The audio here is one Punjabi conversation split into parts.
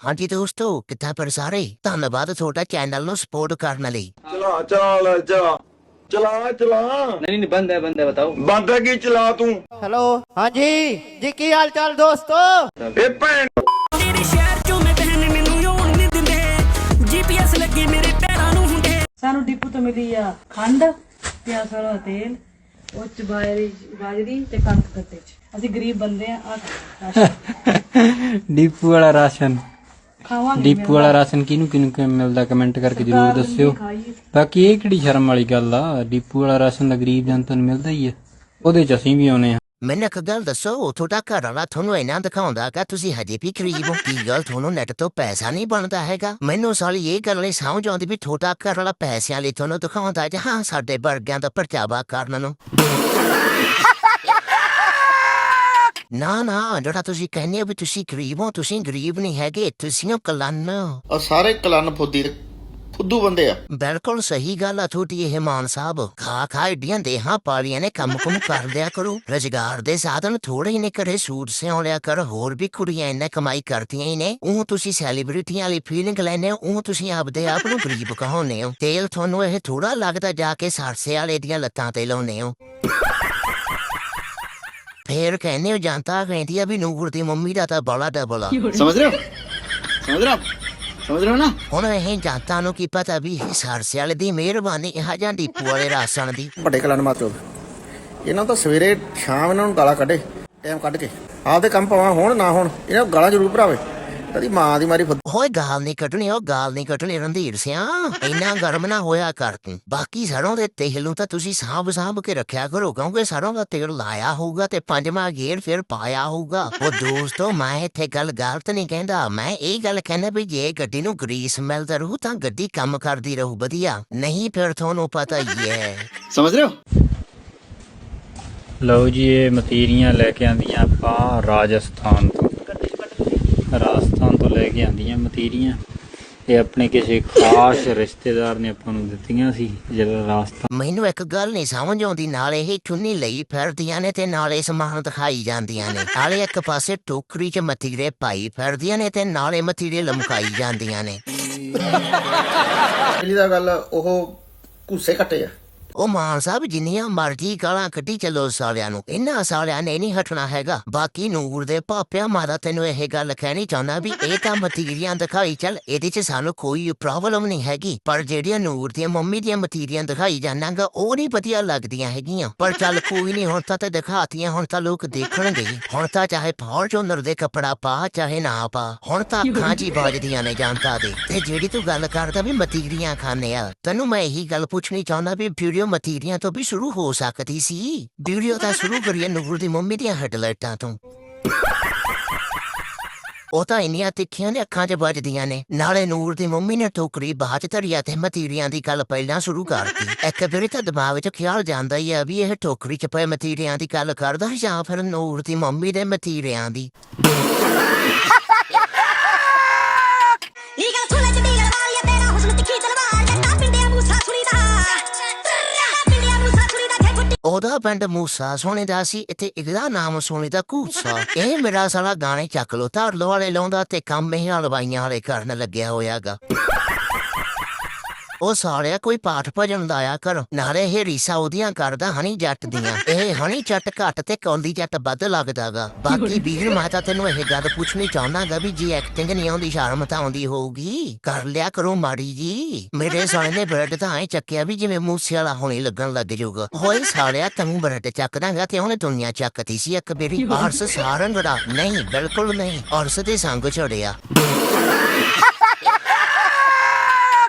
ਹਾਂਜੀ ਦੋਸਤੋ ਕਿੱਥੇ ਪਰ ਸਾਰੇ ਧੰਨਵਾਦ ਤੁਹਾਡਾ ਚੈਨਲ ਨੂੰ ਸਪੋਰਟ ਕਰਨ ਲਈ ਚਲਾ ਚਲਾ ਲੈ ਚਲਾ ਚਲਾ ਚਲਾ नहीं नहीं बंद है बंद है बताओ ਬੰਦ ਹੈ ਕੀ ਚਲਾ ਤੂੰ ਹੈਲੋ ਹਾਂਜੀ ਜੀ ਕੀ ਹਾਲ ਚਾਲ ਦੋਸਤੋ ਇਹ ਭੈਣ ਤੇਰੇ ਸ਼ਹਿਰ ਚੋਂ ਮੈਂ ਬਹਿਨ ਮੈਨੂੰ ਯੋਨ ਨਹੀਂ ਦਿੰਦੇ ਜੀਪੀਐਸ ਲੱਗੇ ਮੇਰੇ ਪੈਰਾਂ ਨੂੰ ਹੁੰਦੇ ਸਾਨੂੰ ਡਿਪੂ ਤੋਂ ਮਿਲੀ ਆ ਖੰਡ ਪਿਆਸ ਵਾਲਾ ਤੇਲ ਉਹ ਚ ਬਾਜਰੀ ਬਾਜਰੀ ਤੇ ਕਣਕ ਕੱਟੇ ਚ ਅਸੀਂ ਗਰੀਬ ਬੰਦੇ ਆ ਆ ਡੀਪੂ ਵਾਲਾ ਰਾਸ਼ਨ ਖਾਵਾਂਗੇ ਡੀਪੂ ਵਾਲਾ ਰਾਸ਼ਨ ਕਿਹਨੂੰ ਕਿਹਨੂੰ ਕਿਵੇਂ ਮਿਲਦਾ ਕਮੈਂਟ ਕਰਕੇ ਜਰੂਰ ਦੱਸਿਓ। ਬਾਕੀ ਇਹ ਕਿਹੜੀ ਸ਼ਰਮ ਵਾਲੀ ਗੱਲ ਆ? ਡੀਪੂ ਵਾਲਾ ਰਾਸ਼ਨ ਦਾ ਗਰੀਬ ਜਨਤਾ ਨੂੰ ਮਿਲਦਾ ਹੀ ਆ। ਉਹਦੇ ਚ ਅਸੀਂ ਵੀ ਆਉਨੇ ਆ। ਮੈਨੂੰ ਇੱਕ ਗੱਲ ਦੱਸੋ ਤੁਹਾਡਾ ਘਰ ਵਾਲਾ ਤੁਹਾਨੂੰ ਇਹਨਾਂ ਦਿਖਾਉਂਦਾ ਕਿ ਤੁਸੀਂ ਹਜੇ ਵੀ ਗਰੀਬ ਹੋ ਕੀ ਗੱਲ ਤੁਹਾਨੂੰ ਨੈਟ ਤੋਂ ਪੈਸਾ ਨਹੀਂ ਬਣਦਾ ਹੈਗਾ? ਮੈਨੂੰ ਸਾਲੀ ਇਹ ਗੱਲ ਨਹੀਂ ਸਮਝ ਆਉਂਦੀ ਵੀ ਤੁਹਾਡਾ ਘਰ ਵਾਲਾ ਪੈਸਿਆਂ ਲਈ ਤੁਹਾਨੂੰ ਦਿਖਾਉਂਦਾ ਜਾਂ ਹਾਂ ਸਾਡੇ ਵਰਗਿਆਂ ਦਾ ਪਰਚਾਵਾ ਕਰਨ ਨੂੰ। ਨਾ ਨਾ ਜਿਹੜਾ ਤੁਸੀਂ ਕਹਿੰਦੇ ਹੋ ਵੀ ਤੁਸੀਂ ਗਰੀਬ ਹੋ ਤੁਸੀਂ ਗਰੀਬ ਨਹੀਂ ਹੈਗੇ ਤੁਸੀਂ ਹੋ। ਕਲੰਨ ਔਰ ਸਾਰੇ ਕਲਨ ਫੁੱਦੀ ਫੁੱਦੂ ਬੰਦੇ ਆ। ਬਿਲਕੁਲ ਸਹੀ ਗੱਲ ਆ ਤੁਹਾਡੀ ਇਹ ਮਾਨ ਸਾਹਿਬ। ਖਾ ਖਾ ਏਡੀਆਂ ਦੇਹਾਂ ਪਾਲੀਆਂ ਨੇ ਕੰਮ ਕੁਮ ਕਰ ਲਿਆ ਕਰੋ। ਰੁਜ਼ਗਾਰ ਦੇ ਸਾਧਨ ਥੋੜੇ ਹੀ ਨੇ ਘਰੇ ਸੂਟ ਸਿਉਂ ਲਿਆ ਕਰ ਹੋਰ ਵੀ ਕੁੜੀਆਂ ਇੰਨਾ ਕਮਾਈ ਕਰਦੀਆਂ ਹੀ ਨੇ। ਉਹ ਤੁਸੀਂ ਸੈਲੀਬ੍ਰਿਟੀਆਂ ਵਾਲੀ ਫੀਲਿੰਗ ਲੈਨੇ ਉਹ ਤੁਸੀਂ ਆਪਦੇ ਆਪ ਨੂੰ ਗਰੀਬ ਕਹਾਉਂਦੇ ਹੋ। ਤੇਲ ਤੁਹਾਨੂੰ ਇਹ ਥੋੜਾ ਲੱਗਦਾ ਜਾ ਕੇ ਸਰਸੇ ਵਾਲੇ ਦੀਆਂ ਲੱਤਾਂ ਤੇ ਲਾਉਂਦੇ ਹੋ। ਫੇਰ ਕਹਿੰਦੇ ਹੋ ਜਨਤਾ ਕਹਿੰਦੀ ਆ ਵੀ ਨੂਰ ਦੀ ਮੰਮੀ ਦਾ ਤਾਂ ਬੜਾ ਡਬਲ ਆ। ਸਮਝ ਰਹੇ ਹੋ? ਸਮਝ ਰਹੇ ਹੋ? ਸਮਝ ਰਹੇ ਹੋ ਨਾ? ਹੁਣ ਇਹ ਜਨਤਾ ਨੂੰ ਕੀ ਪਤਾ ਵੀ ਸਰਸੇ ਵਾਲੇ ਦੀ ਮਿਹਰਬਾਨੀ ਇਹ ਜਾਂ ਡੀਪੂ ਵਾਲੇ ਰਾਸਣ ਦੀ। ਵੱਡੇ ਕਲਨ ਮਾਤੋ ਇਹਨਾਂ ਤਾਂ ਸਵੇਰੇ ਸ਼ਾਮ ਇਹਨਾਂ ਨੂੰ ਗਾਲਾਂ ਕੱਢੇ ਟਾਈਮ ਕੱਢ ਕੇ। ਆਪਦੇ ਕੰਮ ਪਾਵਾਂ ਹੋਣ ਨਾ ਹੋਣ ਇਹਨਾਂ ਨੂੰ ਗਾਲਾਂ ਜ਼ਰੂਰ ਭਰਾਵੇ। ਕਦੀ ਮਾਂ ਦੀ ਮਾਰੀ ਫੁੱਦ ਹੋਏ ਗਾਲ ਨਹੀਂ ਕੱਢਣੀ ਉਹ ਗਾਲ ਨਹੀਂ ਕੱਢਣੀ ਰੰਧੀਰ ਸਿਆ। ਇੰਨਾ ਗਰਮ ਨਾ ਹੋਇਆ ਕਰ ਤੂੰ। ਬਾਕੀ ਸਰੋਂ ਦੇ ਤੇਲ ਨੂੰ ਤਾਂ ਤੁਸੀਂ ਸਾਂਭ ਸਾਂਭ ਕੇ ਰੱਖਿਆ ਕਰੋ ਕਿਉਂਕਿ ਸਰੋਂ ਦਾ ਤੇਲ ਲਾਇਆ ਹੋਊਗਾ ਤੇ ਪੰਜਵਾਂ ਗੇਰ ਫਿਰ ਪਾਇਆ ਹੋਊਗਾ। ਉਹ ਦੋਸਤੋ ਮੈਂ ਇੱਥੇ ਗੱਲ ਗਲਤ ਨਹੀਂ ਕਹਿੰਦਾ। ਮੈਂ ਇਹ ਗੱਲ ਕਹਿੰਦਾ ਵੀ ਜੇ ਗੱਡੀ ਨੂੰ ਗਰੀਸ ਮਿਲਦਾ ਰਹੂ ਤਾਂ ਗੱਡੀ ਕੰਮ ਕਰਦੀ ਰਹੂ ਵਧੀਆ। ਨਹੀਂ ਫਿਰ ਤੁਹਾਨੂੰ ਪਤਾ ਹੀ ਹੈ। ਸਮਝ ਰਹੇ ਹੋ? ਲਓ ਜੀ ਇਹ ਮਤੀਰੀਆਂ ਲੈ ਕੇ ਆਂਦੀਆਂ ਆਪਾਂ ਰਾਜਸਥਾਨ ਤੋਂ। ਰਾਜਸਥਾਨ ਤੋਂ ਲੈ ਕੇ ਆਂਦੀਆਂ ਮਤੀਰੀਆਂ। ਇਹ ਆਪਣੇ ਕਿਸੇ ਖਾਸ ਰਿਸ਼ਤੇਦਾਰ ਨੇ ਆਪਾਂ ਨੂੰ ਦਿੱਤੀਆਂ ਸੀ ਜਿਹੜਾ ਰਾਜਸਥਾਨ ਮੈਨੂੰ ਇੱਕ ਗੱਲ ਨਹੀਂ ਸਮਝ ਆਉਂਦੀ ਨਾਲੇ ਇਹ ਚੁੰਨੀ ਲਈ ਫਿਰਦੀਆਂ ਨੇ ਤੇ ਨਾਲੇ ਸਮਾਨ ਦਿਖਾਈ ਜਾਂਦੀਆਂ ਨੇ। ਨਾਲੇ ਇੱਕ ਪਾਸੇ ਟੋਕਰੀ 'ਚ ਮਤੀਰੇ ਪਾਈ ਫਿਰਦੀਆਂ ਨੇ ਤੇ ਨਾਲੇ ਮਤੀਰੇ ਲਮਕਾਈ ਜਾਂਦੀਆਂ ਨੇ। ਪਹਿਲੀ ਦਾ ਗੱਲ ਉਹ ਘੁੱਸੇ ਕੱਟੇ ਆ। ਉਹ ਮਾਨ ਸਾਹਿਬ ਜਿੰਨੀਆਂ ਮਰਜ਼ੀ ਗਾਲਾਂ ਕੱਢੀ ਚੱਲੋ ਸਾਲਿਆਂ ਨੂੰ। ਇਹਨਾਂ ਸਾਲਿਆਂ ਨੇ ਨਹੀਂ ਹਟਣਾ ਹੈਗਾ। ਬਾਕੀ ਨੂਰ ਦੇ ਪਾਪਿਆ ਮਾਰਾ ਤੈਨੂੰ ਇਹ ਗੱਲ ਕਹਿਣੀ ਚਾਹੁੰਦਾ ਵੀ ਇਹ ਤਾਂ ਮਤੀਰੀਆਂ ਦਿਖਾਈ ਚੱਲ, ਇਹਦੇ 'ਚ ਸਾਨੂੰ ਕੋਈ ਪ੍ਰੋਬਲਮ ਨਹੀਂ ਹੈਗੀ। ਪਰ ਜਿਹੜੀਆਂ ਨੂਰ ਦੀਆਂ ਮੰਮੀ ਦੀਆਂ ਮਤੀਰੀਆਂ ਦਿਖਾਈ ਜਾਣਾਗਾ ਉਹ ਨਹੀਂ ਵਧੀਆ ਲੱਗਦੀਆਂ ਹੈਗੀਆਂ। ਪਰ ਚੱਲ ਕੋਈ ਨਹੀਂ, ਹੁਣ ਤਾਂ ਤੇ ਦਿਖਾਤੀਆਂ, ਹੁਣ ਤਾਂ ਲੋਕ ਦੇਖਣਗੇ। ਹੁਣ ਤਾਂ ਚਾਹੇ ਫੌਰਚੂਨਰ ਦੇ ਕੱਪੜਾ ਪਾ, ਚਾਹੇ ਨਾ ਪਾ, ਹੁਣ ਤਾਂ ਅੱਖਾਂ 'ਚ ਹੀ ਵੱਜਦੀਆਂ ਨੇ ਜਾਂਤਾ ਦੇ। ਤੇ ਜਿਹੜੀ ਤੂੰ ਗੱਲ ਕਰਦਾ ਵੀ ਮਤੀਰੀਆਂ ਖਾਣੇ ਆ, ਤੈਨੂੰ ਮੈਂ ਇਹੀ ਗੱਲ ਪੁੱਛਣੀ ਚਾਹੁੰਦਾ ਵੀ ਵੀਡੀਓ ਮਤੀਰੀਆਂ ਤੋਂ ਵੀ ਸ਼ੁਰੂ ਹੋ ਸਕਦੀ ਸੀ। ਵੀਡੀਓ ਤਾਂ ਸ਼ੁਰੂ ਕਰੀਏ ਨੂਰ ਦੀ ਮੰਮੀ ਦੀਆਂ ਹੈਡਲਾਈਟਾਂ ਤੋਂ। ਉਹ ਤਾਂ ਇੰਨੀਆਂ ਤਿੱਖੀਆਂ ਨੇ ਅੱਖਾਂ 'ਚ ਵੱਜਦੀਆਂ ਨੇ। ਨਾਲੇ ਨੂਰ ਦੀ ਮੰਮੀ ਨੇ ਟੋਕਰੀ ਬਾਅਦ ਧਰਿਆ ਤੇ ਮਤੀਰੀਆਂ ਦੀ ਗੱਲ ਪਹਿਲਾਂ ਸ਼ੁਰੂ ਕਰਤੀ। ਇੱਕ ਵਾਰੀ ਤਾਂ ਦਿਮਾਗ 'ਚ ਖਿਆਲ ਜਾਂਦਾ ਹੀ ਆ ਵੀ ਇਹ ਟੋਕਰੀ 'ਚ ਪਏ ਮਤੀਰੀਆਂ ਦੀ ਗੱਲ ਕਰਦਾ ਜਾਂ ਫਿਰ ਨੂਰ ਦੀ ਮੰਮੀ ਦੇ ਮਤੀਰਿਆਂ ਦੀ। ਨੀ ਗੱਲ ਸੁਣ ਉਹਦਾ ਪਿੰਡ ਮੂਸਾ ਸੋਨੇ ਦਾ ਸੀ, ਇੱਥੇ ਇਹਦਾ ਨਾਮ ਸੋਨੇ ਦਾ ਕੂਸਾ। ਇਹ ਮੇਰਾ ਸਾਲਾ ਗਾਣੇ ਚੱਕ ਲੋ ਧਾਰ ਲੋ ਵਾਲੇ ਲਾਉਂਦਾ ਤੇ ਕੰਮ ਇਹ ਹਲਵਾਈਆਂ ਵਾਲੇ ਕਰਨ ਲੱਗਿਆ ਹੋਇਆਗਾ। ਉਹ ਸਾਲਿਆ ਕੋਈ ਪਾਠ ਭਜਨ ਲਾਇਆ ਕਰ, ਨਾਲੇ ਇਹ ਰੀਸਾ ਕਰਦਾ ਹਣੀ ਜੱਟ ਦੀਆਂ। ਇਹ ਹਣੀ ਜੱਟ ਘੱਟ ਤੇ ਕੌਂਦੀ ਜੱਟ ਵੱਧ ਲੱਗਦਾਗਾ ਬਾਕੀ ਵੀਰ ਮਾਤਾ ਤੈਨੂੰ ਇਹ ਗੱਲ ਪੁੱਛਣੀ ਚਾਹੁੰਦਾਗਾ ਵੀ ਜੀ ਐਕਟਿੰਗ ਨਹੀਂ ਆਉਂਦੀ, ਸ਼ਰਮ ਤਾਂ ਆਉਂਦੀ ਹੋਊਗੀ। ਕਰ ਲਿਆ ਕਰੋ ਮਾੜੀ ਜੀ। ਮੇਰੇ ਸਾਲੇ ਨੇ ਬ੍ਰੈਡ ਤਾਂ ਐ ਚੱਕਿਆ ਵੀ ਜਿਵੇਂ ਮੂਸੇ ਵਾਲਾ ਹੁਣੇ ਲੱਗਣ ਲੱਗ ਜਾਊਗਾ ਹੋਏ ਸਾਲਿਆ ਤੈਨੂੰ ਬ੍ਰੈਡ ਚੱਕਦਾਗਾ ਤੇ ਉਹਨੇ ਦੁਨੀਆ ਚੱਕਤੀ ਸੀ ਇੱਕ ਬੇਰੀ ਅਰਸ ਸਾਰੰਗੜਾ। ਨਹੀਂ, ਬਿਲਕੁਲ ਨਹੀਂ। ਅਰਸ ਦੇ ਸੰਗ ਛੜਿਆ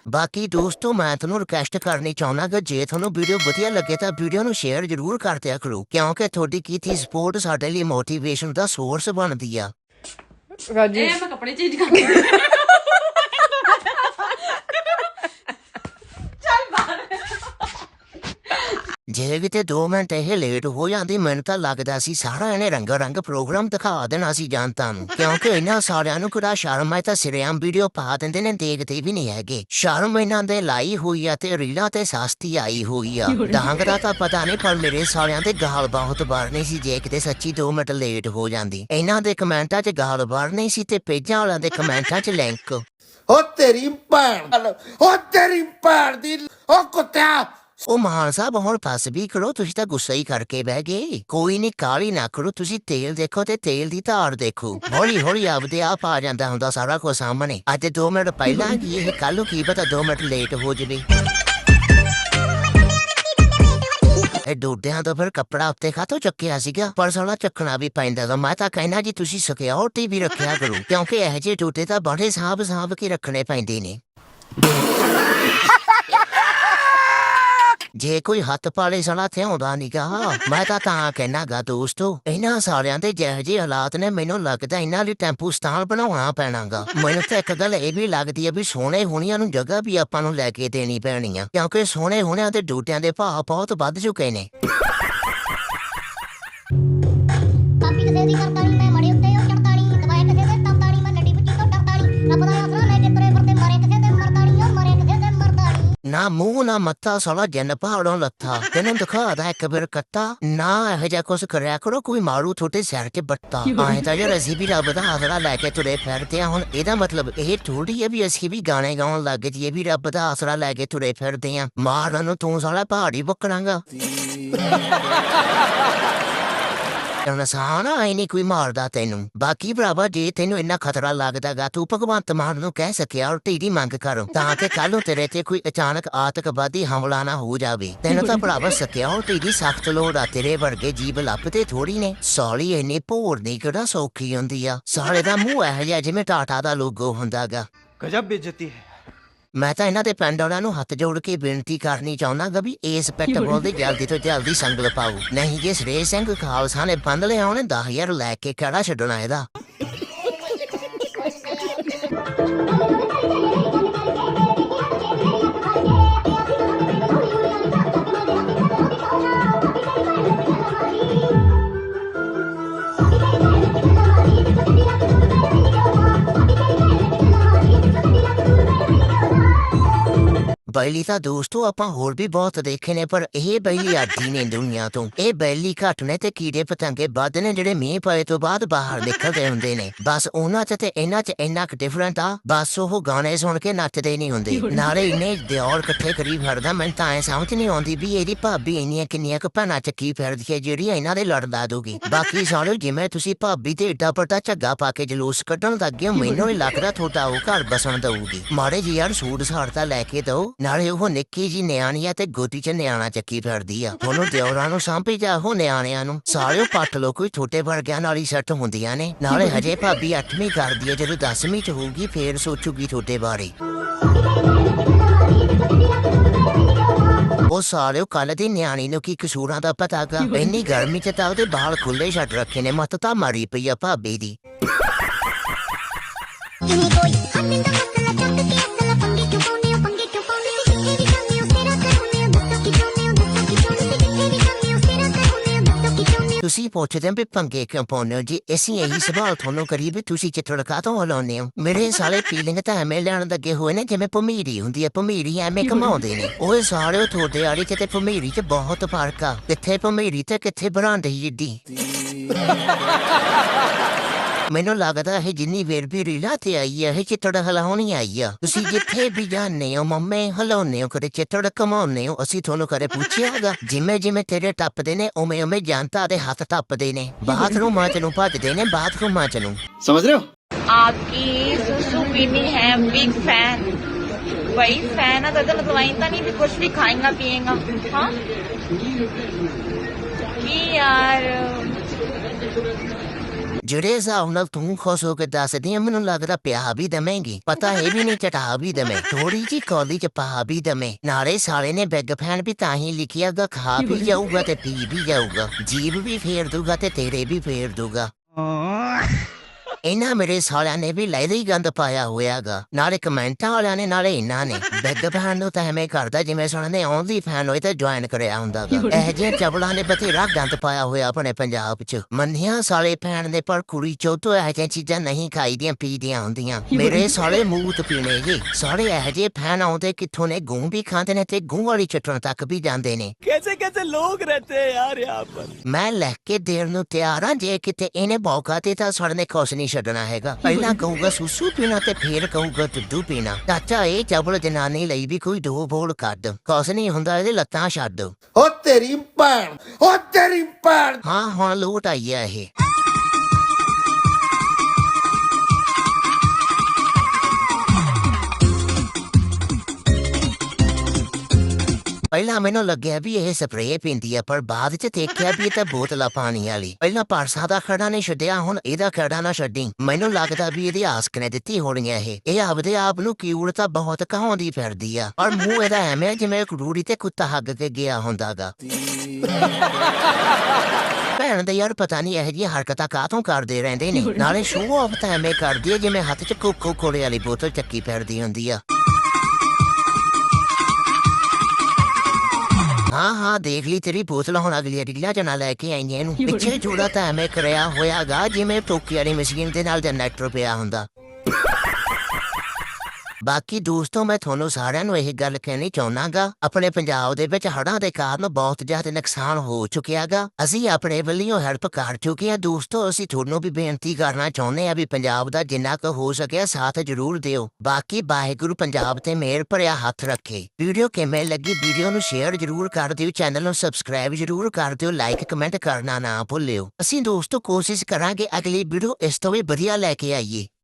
ਬਾਕੀ ਦੋਸਤੋ ਮੈਂ ਤੁਹਾਨੂੰ ਰਿਕਵੈਸਟ ਕਰਨੀ ਚਾਹੁੰਦਾ ਕਿ ਜੇ ਤੁਹਾਨੂੰ ਵੀਡੀਓ ਵਧੀਆ ਲੱਗੇ ਤਾਂ ਵੀਡੀਓ ਨੂੰ ਸ਼ੇਅਰ ਜ਼ਰੂਰ ਕਰ ਦਿਆ ਕਰੋ ਕਿਉਂਕਿ ਤੁਹਾਡੀ ਕੀਤੀ ਸਪੋਰਟ ਸਾਡੇ ਲਈ ਮੋਟੀਵੇਸ਼ਨ ਦਾ ਸੋਰਸ ਬਣਦੀ ਆ। ਇਹ ਮੈਂ ਕੱਪੜੇ ਚੇਂਜ ਕਰ ਜੇ ਕਿਤੇ 2 ਮਿੰਟ ਇਹ ਲੇਟ ਹੋ ਜਾਂਦੀ ਮੈਨੂੰ ਤਾਂ ਲੱਗਦਾ ਸੀ ਸਾਰਾ ਇਹਨੇ ਰੰਗ ਰੰਗ ਪ੍ਰੋਗਰਾਮ ਦਿਖਾ ਦੇਣਾ ਸੀ ਜਨਤਾ ਨੂੰ। ਕਿਉਂਕਿ ਇਹਨਾਂ ਸਾਰਿਆਂ ਨੂੰ ਕਿਹੜਾ ਸ਼ਰਮ ਹੈ ਤਾਂ ਸਿਰਿਆਮ ਵੀਡੀਓ ਪਾ ਦਿੰਦੇ ਨੇ ਦੇਖਦੇ ਵੀ ਨਹੀਂ ਹੈਗੇ। ਸ਼ਰਮ ਇਹਨਾਂ ਦੇ ਲਾਈ ਹੋਈ ਆ ਤੇ ਰੀਲਾਂ ਤੇ ਸਸਤੀ ਆਈ ਹੋਈ ਆ। ਡਾਂਗ ਦਾ ਤਾਂ ਪਤਾ ਨਹੀਂ ਪਰ ਮੇਰੇ ਸਾਰਿਆਂ ਦੇ ਗਾਲ ਬਹੁਤ ਬਾਰਨੀ ਸੀ ਜੇ ਕਿਤੇ ਸੱਚੀ 2 ਮਿੰਟ ਲੇਟ ਹੋ ਜਾਂਦੀ। ਇਹਨਾਂ ਦੇ ਕਮੈਂਟਾਂ 'ਚ ਗਾਲ ਬਾਰਨੀ ਸੀ ਤੇ ਪੇਜਾਂ ਵਾਲਿਆਂ ਦੇ ਕਮੈਂਟਾਂ 'ਚ ਲਿੰਕ ਓ ਤੇਰੀ ਭੈਣ ਓ ਤੇਰੀ ਭੈਣ ਦੀ ਓ ਕੁੱਤਿਆ ਉਹ ਮਹਾਨ ਸਾਹਿਬ ਹੁਣ ਪਾਸ ਵੀ ਕਰੋ ਤੁਸੀਂ ਤਾਂ ਗੁੱਸਾ ਹੀ ਕਰਕੇ ਬਹਿ ਗਏ ਕੋਈ ਨਹੀਂ ਕਾਲੀ ਨਾ ਕਰੋ ਤੁਸੀਂ ਤੇਲ ਦੇਖੋ ਤੇ ਤੇਲ ਦੀ ਧਾਰ ਦੇਖੋ ਹੌਲੀ ਹੌਲੀ ਆਪਦੇ ਆਪ ਆ ਜਾਂਦਾ ਹੁੰਦਾ ਸਾਰਾ ਕੁਝ ਸਾਹਮਣੇ ਅੱਜ 2 ਮਿੰਟ ਪਹਿਲਾਂ ਕੀ ਇਹ ਕੱਲ ਨੂੰ ਕੀ ਪਤਾ 2 ਮਿੰਟ ਲੇਟ ਹੋ ਜਵੇ ਇਹ ਡੋਡਿਆਂ ਤੋਂ ਫਿਰ ਕੱਪੜਾ ਉੱਤੇ ਖਾਤੋਂ ਚੱਕਿਆ ਸੀਗਾ ਪਰ ਸਾਲਾ ਚੱਕਣਾ ਵੀ ਪੈਂਦਾ ਵਾ, ਮੈਂ ਤਾਂ ਕਹਿਣਾ ਜੀ ਤੁਸੀਂ ਸਿਕਿਉਰਿਟੀ ਵੀ ਰੱਖਿਆ ਕਰੋ। ਕਿਉਂਕਿ ਇਹ ਜਿਹੇ ਟੋਟੇ ਤਾਂ ਬੜੇ ਸਾਂਭ ਸਾਂਭ ਕੇ ਰੱਖਣੇ ਪੈਂਦੇ ਨੇ? ਜੇ ਕੋਈ ਹੱਥ ਪਾਲੇ ਸਲਾ ਤੇ ਆਉਂਦਾ ਮੈਂ ਤਾਂ ਤਾਂ ਕਹਿਣਾਗਾ, ਦੋਸਤੋ, ਇਹਨਾਂ ਸਾਰਿਆਂ ਦੇ ਜਿਹੋ ਜਿਹੇ ਹਾਲਾਤ ਨੇ, ਮੈਨੂੰ ਲੱਗਦਾ ਇਹਨਾਂ ਲਈ ਟੈਂਪੂ ਸਥਾਨ ਬਣਾਉਣਾ ਪੈਣਾਗਾ। ਮੈਨੂੰ ਤਾਂ ਇੱਕ ਗੱਲ ਇਹ ਵੀ ਲੱਗਦੀ ਹੈ ਵੀ ਸੋਹਣੇ ਹੋਣੀਆਂ ਨੂੰ ਜਗ੍ਹਾ ਵੀ ਆਪਾਂ ਨੂੰ ਲੈ ਕੇ ਦੇਣੀ ਪੈਣੀ ਆ ਕਿਉਂਕਿ ਸੋਹਣੇ ਹੋਣਿਆਂ ਦੇ ਡੂਟਿਆਂ ਦੇ ਭਾਅ ਬਹੁਤ ਵੱਧ ਚੁੱਕੇ ਨੇ। ਕਾਪੀ ਕਿਸੇ ਦੀ ਕਰਤਾ ਨੀ ਨਾ ਮੂੰਹ ਨਾ ਮੱਥਾ ਸਾਲਾ ਜਨ ਪਹਾੜੋਂ ਲੱਥਾ ਤੈਨੂੰ ਦਿਖਾਦਾ ਇੱਕ ਬਿਰ ਕੱਤਾ ਨਾ ਇਹੋ ਜਿਹਾ ਕੁਛ ਕਰਿਆ ਕਰੋ ਕੋਈ ਮਾਰੂ ਛੋਟੇ ਸਿਰ ਤੇ ਬੱਟਾ ਆਏ ਤਾਂ ਜੇ ਅਸੀਂ ਵੀ ਰੱਬ ਦਾ ਆਸਰਾ ਲੈ ਕੇ ਤੁਰੇ ਫਿਰਦੇ ਆ ਹੁਣ ਇਹਦਾ ਮਤਲਬ ਇਹ ਥੋੜੀ ਹੈ ਵੀ ਅਸੀਂ ਵੀ ਗਾਣੇ ਗਾਉਣ ਲੱਗ ਜੀਏ ਵੀ ਰੱਬ ਦਾ ਆਸਰਾ ਲੈ ਕੇ ਤੁਰੇ ਫਿਰਦੇ ਆ ਮਾਰਨ ਨੂੰ ਤੂੰ ਸਾਲਾ ਪਹਾੜੀ ਬੁੱਕਣਾਗਾ ਨਸਾਣਾ ਹੈ ਨਹੀਂ ਕੋਈ ਮਾਰਦਾ ਤੈਨੂੰ। ਬਾਕੀ ਭਰਾਵਾ, ਜੇ ਤੈਨੂੰ ਇੰਨਾ ਖਤਰਾ ਲੱਗਦਾਗਾ ਤੂੰ ਭਗਵੰਤ ਮਾਨ ਨੂੰ ਕਹਿ ਸਕਿਆ ਔਰ ਢੀਡੀ ਮੰਗ ਕਰ। ਤਾਂ ਕਿ ਕੱਲ ਨੂੰ ਤੇਰੇ ਤੇ ਕੋਈ ਅਚਾਨਕ ਆਤਕਵਾਦੀ ਹਮਲਾ ਨਾ ਹੋ ਜਾਵੇ। ਤੈਨੂੰ ਤਾਂ ਭਰਾਵਾ ਸਕਿਆ ਔਰ ਢੀਡੀ ਸਖਤ ਲੋੜ ਆ, ਤੇਰੇ ਵਰਗੇ ਜੀਵ ਲੱਭਦੇ ਥੋੜੀ ਨੇ। ਸੌਲੀ ਇੰਨੀ ਭੋਰ ਨਹੀਂ, ਕਿਹੜਾ ਸੌਖੀ ਹੁੰਦੀ ਆ। ਸਾਲੇ ਦਾ ਮੂੰਹ ਇਹ ਜਿਹਾ ਜਿਵੇਂ ਟਾਟਾ ਦਾ ਲੋਗੋ ਹੁੰਦਾਗਾ ਗਜਬ ਬੇਜਤੀ ਹੈ। ਮੈਂ ਤਾਂ ਇਹਨਾਂ ਦੇ ਪਿੰਡ ਵਾਲਿਆਂ ਨੂੰ ਹੱਥ ਜੋੜ ਕੇ ਬੇਨਤੀ ਕਰਨੀ ਚਾਹੁੰਦਾ ਵੀ ਇਸ ਪੈਟਰੋਲ ਦੇ ਜਲਦੀ ਤੋਂ ਜਲਦੀ ਸੰਗਲ ਪਾਓ। ਨਹੀਂ ਜੇ ਸ੍ਰੀ ਸਿੰਘ ਖਾਲਸਾ ਨੇ ਬੰਦ ਲਿਆ ਉਹਨੇ 10000 ਲੈ ਕੇ ਕਿਹੜਾ ਛੱਡਣਾ ਇਹਦਾ। ਬੈਲੀ ਤਾਂ ਦੋਸਤੋ ਆਪਾਂ ਹੋਰ ਵੀ ਬਹੁਤ ਦੇਖੇ ਨੇ, ਪਰ ਇਹ ਬੈਲੀ ਆਦੀ ਨੇ ਦੁਨੀਆ ਤੋਂ। ਇਹ ਬੈਲੀ ਘੱਟ ਨੇ ਤੇ ਕੀੜੇ ਪਤੰਗੇ ਵੱਧ ਨੇ ਜਿਹੜੇ ਮੀਂਹ ਪਏ ਤੋਂ ਬਾਅਦ ਬਾਹਰ ਨਿਕਲਦੇ ਹੁੰਦੇ ਨੇ। ਬਸ ਉਹਨਾਂ 'ਚ ਤੇ ਇਹਨਾਂ 'ਚ ਇੰਨਾ ਕੁ ਡਿਫਰੈਂਟ ਆ, ਬਸ ਉਹ ਗਾਣੇ ਸੁਣ ਕੇ ਨੱਚਦੇ ਨਹੀਂ ਹੁੰਦੇ। ਨਾਲੇ ਇਹਨੇ ਦਿਓਰ ਇਕੱਠੇ ਕਰੀਬ ਫਿਰਦਾ, ਮੈਨੂੰ ਤਾਂ ਐ ਸਮਝ ਨਹੀਂ ਆਉਂਦੀ ਵੀ ਇਹਦੀ ਭਾਬੀ ਇੰਨੀਆਂ ਕਿੰਨੀਆਂ ਕੁ ਭੈਣਾਂ ਚੱਕੀ ਫਿਰਦੀ ਹੈ ਜਿਹੜੀ ਇਹਨਾਂ ਦੇ ਲੜ ਲਾ ਦੂਗੀ ਬਾਕੀ ਸਾਰੇ ਜਿਵੇਂ ਤੁਸੀਂ ਭਾਬੀ ਤੇ ਏਡਾ ਪਟਾ ਝੱਗਾ ਪਾ ਕੇ ਜਲੂਸ ਕੱਢਣ ਲੱਗੇ ਹੋ, ਮੈਨੂੰ ਹੀ ਲੱਗਦਾ ਤੁਹਾਡਾ ਉਹ ਘਰ ਬਸਣ ਦਊਗੀ। ਮਾੜੇ ਜੀ ਯਾਰ ਸੂਟ ਸਾੜਤਾ ਲੈ ਕੇ ਦੋ ਨਾਲੇ ਉਹ ਨਿੱਕੀ ਜੀ ਨਿਆਣੀ ਆ ਤੇ ਗੋਦੀ ਚ ਨਿਆਣਾ ਚੱਕੀ ਫਿਰਦੀ ਆ। ਉਹਨੂੰ ਦਿਓਰਾਂ ਨੂੰ ਸਾਂਭੀ ਜਾ ਉਹ ਨਿਆਣਿਆਂ ਨੂੰ। ਸਾਰਿਓ ਪੱਟ ਲੋ ਕੋਈ ਛੋਟੇ ਵਰਗਿਆਂ ਨਾਲ ਹੀ ਸੈੱਟ ਹੁੰਦੀਆਂ ਨੇ। ਨਾਲੇ ਹਜੇ ਭਾਬੀ 8ਵੀਂ ਕਰਦੀ ਹੈ ਜਦੋਂ 10ਵੀਂ ਚ ਹੋਊਗੀ, ਫੇਰ ਸੋਚੂਗੀ ਤੁਹਾਡੇ ਬਾਰੇ। ਉਹ ਸਾਲਿਓ ਕੱਲ ਦੀ ਨਿਆਣੀ ਨੂੰ ਕੀ ਕਸੂਰਾਂ ਦਾ ਪਤਾਗਾ? ਇੰਨੀ ਗਰਮੀ ਚ ਤਾਂ ਉਹਦੇ ਬਾਲ ਖੁੱਲੇ ਛੱਡ ਰੱਖੇ ਨੇ, ਮੱਤ ਤਾਂ ਮਾਰੀ ਪਈ ਆ ਭਾਬੀ ਦੀ। ਚਾਹੁੰਦੇ ਹੋ ਤੁਸੀਂ ਪੁੱਛਦੇ ਹੋ ਵੀ ਪੰਗੇ ਕਿਉਂ ਪਾਉਂਦੇ ਹੋ ਜੀ ਅਸੀਂ ਇਹੀ ਸਵਾਲ ਤੁਹਾਨੂੰ ਕਰੀਏ ਤੁਸੀਂ ਚਿੱਤੜ ਕਾਹਤੋਂ ਹਲਾਉਂਦੇ ਹੋ ਮੇਰੇ ਸਾਲੇ ਫੀਲਿੰਗ ਤਾਂ ਐਵੇਂ ਲੈਣ ਲੱਗੇ ਹੋਏ ਨੇ ਜਿਵੇਂ ਭਮੀਰੀ ਹੁੰਦੀ ਹੈ ਭਮੀਰੀ ਐਵੇਂ ਕਮਾਉਂਦੇ ਨੇ ਉਹ ਸਾਰੇ ਤੁਹਾਡੇ ਵਾਲੀ ਚ ਤੇ ਭਮੀਰੀ ਚ ਬਹੁਤ ਫ਼ਰਕ ਆ ਕਿੱਥੇ ਭਮੀਰੀ ਤੇ ਕਿੱਥੇ ਬਰਾਂਡੇ ਜਿੱਡੀ ਮੈਨੂੰ ਲੱਗਦਾ ਇਹ ਜਿੰਨੀ ਵੇਰ ਵੀ ਰੀਲਾ ਤੇ ਆਈ ਹੈ ਇਹ ਚਿੱਤੜ ਹਲਾਉਣੀ ਆਈ ਆ ਤੁਸੀਂ ਜਿੱਥੇ ਵੀ ਜਾਂਦੇ ਹੋ ਮੰਮੇ ਹਲਾਉਨੇ ਹੋ ਕਦੇ ਚਿੱਤੜ ਕਮਾਉਨੇ ਹੋ ਅਸੀਂ ਤੁਹਾਨੂੰ ਕਦੇ ਪੁੱਛਿਆਗਾ ਜਿਵੇਂ ਜਿਵੇਂ ਤੇਰੇ ਟੱਪਦੇ ਨੇ ਉਵੇਂ ਉਵੇਂ ਜਨਤਾ ਦੇ ਹੱਥ ਟੱਪਦੇ ਨੇ ਬਾਥਰੂਮਾਂ ਚ ਨੂੰ ਭੱਜਦੇ ਨੇ ਬਾਥਰੂਮਾਂ ਚ ਨੂੰ समझ रहे हो आपकी सुसु विनी है बिग फैन वही फैन है तो मतलब वहीं तो नहीं भी कुछ भी खाएगा पिएगा हाँ कि यार ਜਿਹੜੇ ਹਿਸਾਬ ਨਾਲ ਤੂੰ ਖੁਸ਼ ਹੋ ਕੇ ਦੱਸਦੀ ਆ ਮੈਨੂੰ ਲੱਗਦਾ ਪਿਆ ਵੀ ਦਵੇਂਗੀ ਪਤਾ ਇਹ ਵੀ ਨਹੀਂ ਚਟਾ ਵੀ ਦਵੇਂ ਥੋੜੀ ਜੀ ਕੌਲੀ ਚ ਪਾ ਵੀ ਦਵੇਂ ਨਾਲੇ ਸਾਲੇ ਨੇ ਬਿੱਗ ਫੈਨ ਵੀ ਤਾਂ ਹੀ ਲਿਖਿਆਗਾ ਖਾ ਵੀ ਜਾਊਗਾ ਤੇ ਪੀ ਵੀ ਜਾਊਗਾ ਜੀਬ ਵੀ ਫੇਰ ਦੂਗਾ ਤੇ ਤੇਰੇ ਵੀ ਫੇਰ ਦੂਗਾ ਇਹਨਾਂ ਮੇਰੇ ਸਾਲਿਆਂ ਨੇ ਵੀ ਲੈਦੇ ਹੀ ਗੰਦ ਪਾਇਆ ਹੋਇਆਗਾ ਨਾਲੇ ਕਮੈਂਟਾਂ ਵਾਲਿਆਂ ਨੇ ਨਾਲੇ ਇਹਨਾਂ ਨੇ ਬਿੱਗ ਫੈਨ ਨੂੰ ਤਾਂ ਐਵੇਂ ਕਰਦਾ ਜਿਵੇਂ ਸੁਣ ਨੇ ਓਨਲੀ ਫੈਨ ਹੋਏ ਤਾਂ ਜੁਆਇਨ ਕਰਿਆ ਹੁੰਦਾਗਾ ਇਹ ਜਿਹੇ ਚਬਲਾਂ ਨੇ ਬਥੇਰਾ ਗੰਦ ਪਾਇਆ ਹੋਇਆ ਆਪਣੇ ਪੰਜਾਬ 'ਚ ਮੰਨਿਆ ਸਾਲੇ ਫੈਨ ਦੇ ਪਰ ਕੁੜੀ ਚੋਤੋ ਇਹ ਜਿਹੀਆਂ ਚੀਜ਼ਾਂ ਨਹੀਂ ਖਾਈਦੀਆਂ ਪੀਦੀਆਂ ਹੁੰਦੀਆਂ ਮੇਰੇ ਸਾਲੇ ਮੂਤ ਪੀਣੇ ਜੀ ਸਾਰੇ ਇਹ ਜਿਹੇ ਫੈਨ ਆਉਂਦੇ ਕਿੱਥੋਂ ਨੇ ਗੂੰ ਵੀ ਖਾਂਦੇ ਨੇ ਤੇ ਗੂੰ ਵਾਲੀ ਚਟਣ ਤੱਕ ਵੀ ਜਾਂਦੇ ਨੇ कैसे कैसे लोग रहते हैं यार यहाँ पर ਮੈਂ ਲੈ ਕੇ ਦੇਰ ਨੂੰ ਤਿਆਰ ਹਾਂ ਜੇ ਕਿਤੇ ਇਹਨੇ ਮੌਕਾ ਤੇ ਤਾਂ ਸਾਡੇ ਨੇ ਕੁਛ ਨਹੀਂ ਛੱਡਣਾ ਹੈਗਾ ਪਹਿਲਾਂ ਕਹੂਗਾ ਸੁਸੂ ਪੀਣਾ ਤੇ ਫੇਰ ਕਹੂਗਾ ਦੁੱਧੂ ਪੀਣਾ ਚਾਚਾ ਇਹ ਚਬਲ ਜਨਾਨੀ ਲਈ ਵੀ ਕੋਈ ਦੋ ਬੋਲ ਕੱਢ ਕੁਛ ਨਹੀਂ ਹੁੰਦਾ ਇਹਦੇ ਲੱਤਾਂ ਛੱਡ ਓ ਤੇਰੀ ਭੈਣ ਓ ਤੇਰੀ ਭੈਣ ਹਾਂ ਹੁਣ ਲੋਟ ਆਈ ਆ ਇਹ ਪਹਿਲਾਂ ਮੈਨੂੰ ਲੱਗਿਆ ਵੀ ਇਹ ਸਪਰੇਅ ਪੀਂਦੀ ਆ, ਪਰ ਬਾਅਦ ਚ ਦੇਖਿਆ ਵੀ ਇਹ ਤਾਂ ਬੋਤਲਾਂ ਪਾਣੀ ਵਾਲੀ। ਪਹਿਲਾਂ ਪਰਸਾ ਦਾ ਖੜਾ ਨਹੀਂ ਛੱਡਿਆ, ਹੁਣ ਇਹਦਾ ਖੜਾ ਨਾ ਛੱਡੀ। ਮੈਨੂੰ ਲੱਗਦਾ ਵੀ ਇਹਦੀ ਆਸਕ ਨੇ ਦਿੱਤੀ ਹੋਣੀ ਹੈ ਇਹ। ਇਹ ਆਪਦੇ ਆਪ ਨੂੰ ਕਿਊੜ ਤਾਂ ਬਹੁਤ ਕਹਾਉਂਦੀ ਫਿਰਦੀ ਆ। ਪਰ ਮੂੰਹ ਇਹਦਾ ਐਵੇਂ ਜਿਵੇਂ ਇੱਕ ਰੂੜੀ ਤੇ ਕੁੱਤਾ ਹੱਗ ਕੇ ਗਿਆ ਹੁੰਦਾਗਾ। ਭੈਣ ਦੇ ਯਾਰ ਪਤਾ ਨਹੀਂ ਇਹ ਜਿਹੀਆਂ ਹਰਕਤਾਂ ਕਾਹਤੋਂ ਕਰਦੇ ਰਹਿੰਦੇ ਨੇ। ਨਾਲੇ ਸ਼ੋਅ ਆਫ ਤਾਂ ਐਵੇਂ ਕਰਦੀ ਹੈ ਜਿਵੇਂ ਹੱਥ 'ਚ ਕੋਕੋ ਕੋਲੇ ਵਾਲੀ ਬੋਤਲ ਚੱਕੀ ਫਿਰਦੀ ਹੁੰਦੀ ਆ। ਹਾਂ ਹਾਂ ਦੇਖ ਲਈ ਤੇਰੀ ਬੋਤਲ ਹੁਣ ਅਗਲੀ ਰੀਲਾ ਚ ਨਾ ਲੈ ਕੇ ਆਈਆਂ ਇਹਨੂੰ। ਪਿੱਛੇ ਜੋੜਾ ਤਾਂ ਐਵੇਂ ਕਰਿਆ ਹੋਇਆਗਾ ਜਿਵੇਂ ਟੋਕੀ ਵਾਲੀ ਮਸ਼ੀਨ ਦੇ ਨਾਲ ਜਨਰੇਟਰ ਪਿਆ ਹੁੰਦਾ। ਬਾਕੀ ਦੋਸਤੋ, ਮੈਂ ਤੁਹਾਨੂੰ ਸਾਰਿਆਂ ਨੂੰ ਇਹ ਗੱਲ ਕਹਿਣੀ ਚਾਹੁੰਨਾਗਾ, ਆਪਣੇ ਪੰਜਾਬ ਦੇ ਵਿੱਚ ਹੜ੍ਹਾਂ ਦੇ ਕਾਰਨ ਬਹੁਤ ਜ਼ਿਆਦਾ ਨੁਕਸਾਨ ਹੋ ਚੁੱਕਿਆਗਾ। ਅਸੀਂ ਆਪਣੇ ਵੱਲੋਂ ਹੈਲਪ ਕਰ ਚੁੱਕੇ ਹਾਂ। ਦੋਸਤੋ, ਅਸੀਂ ਤੁਹਾਨੂੰ ਵੀ ਬੇਨਤੀ ਕਰਨਾ ਚਾਹੁੰਦੇ ਆ ਵੀ ਪੰਜਾਬ ਦਾ ਜਿੰਨਾ ਕੁ ਹੋ ਸਕਿਆ, ਸਾਥ ਜ਼ਰੂਰ ਦਿਓ। ਬਾਕੀ ਵਾਹਿਗੁਰੂ ਪੰਜਾਬ ਤੇ ਮਿਹਰ ਭਰਿਆ ਹੱਥ ਰੱਖੇ। ਵੀਡੀਓ ਕਿਵੇਂ ਲੱਗੀ, ਵੀਡੀਓ ਨੂੰ ਸ਼ੇਅਰ ਜ਼ਰੂਰ ਕਰ ਦਿਓ। ਚੈਨਲ ਨੂੰ ਸਬਸਕ੍ਰਾਈਬ ਜ਼ਰੂਰ ਕਰ ਦਿਓ। ਲਾਈਕ ਕਮੈਂਟ ਕਰਨਾ ਨਾ ਭੁੱਲਿਓ। ਅਸੀਂ ਦੋਸਤੋ, ਕੋਸ਼ਿਸ਼ ਕਰਾਂਗੇ ਅਗਲੀ ਵੀਡੀਓ ਇਸ ਤੋਂ ਵੀ ਵਧੀਆ ਲੈ ਕੇ ਆਈਏ।